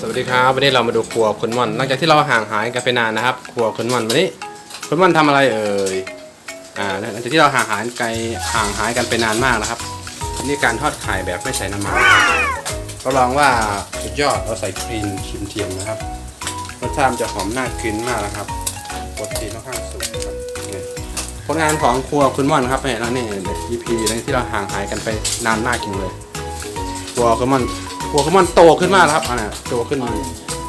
สวัสดีครับวันนี้เรามาดูครัวคุณม่อนหลังจากที่เราห่างหายกันไปนานนะครับ ครัวคุณม่อนวันนี้คุณม่อนทำอะไรเอ่ยอ่าหลังจากที่เราห่างหายไกลห่างหายกันไปนานมากนะครับนี่การทอดไข่แบบไม่ใส่น้ำมันนะครับรองว่าสุดยอดเราใส่ครีมครีมเทียมนะครับรสชาติจะหอมน่ากินมากนะครับโปรตีนค่อนข้างสูงครับผลงานของครัวคุณม่อนครับเนี่ยแล้วนี่ EP หลังจากที่เราห่างหายกันไปนานมากจริงเลยครัวคุณม่อน ครัวคุณม่อนโตขึ้นมากแล้วครับอ่าโตขึ้น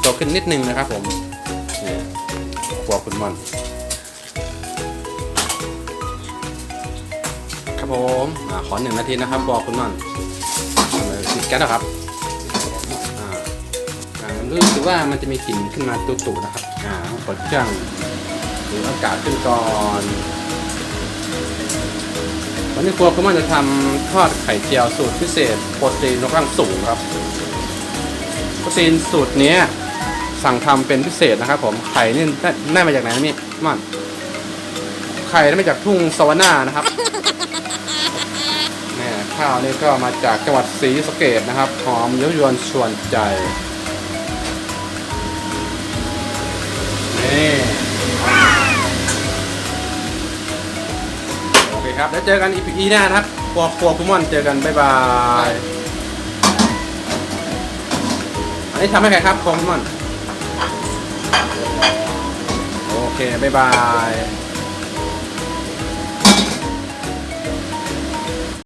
โตขึ้นนิดนึงนะครับผมนี่ครัวคุณม่อนครับผมอาขอหนึ่งนาทีนะครับบอกคุณม่อนติดแก๊สแล้วครับอ่าอ่ารู้สึกว่ามันจะมีกลิ่นขึ้นมาตุ่ๆนะครับอ่าเปิดเครื่องหรืออากาศขึ้นก่อน วันนี้ครัวคุณม่อนจะทำทอดไข่เจียวสูตรพิเศษโปรตีนค่อนข้างสูงครับ โปรตีนสูตรนี้สั่งทำเป็นพิเศษนะครับ ผมไข่นี่ได้มาจากไหนนะมี่ม่อนไข่ได้มาจากทุ่งสวรรค์นะครับแม่ข้าวนี่ก็มาจากจังหวัดศรีสะเกดนะครับหอมเย้ายวนชวนใจ ครับ แล้วเจอกันอีพีหน้านะครับครัวครัวคุมอนเจอกันบ๊ายบาย อันนี้ทำให้ใครครับครัวคุมอน โอเคบ๊ายบาย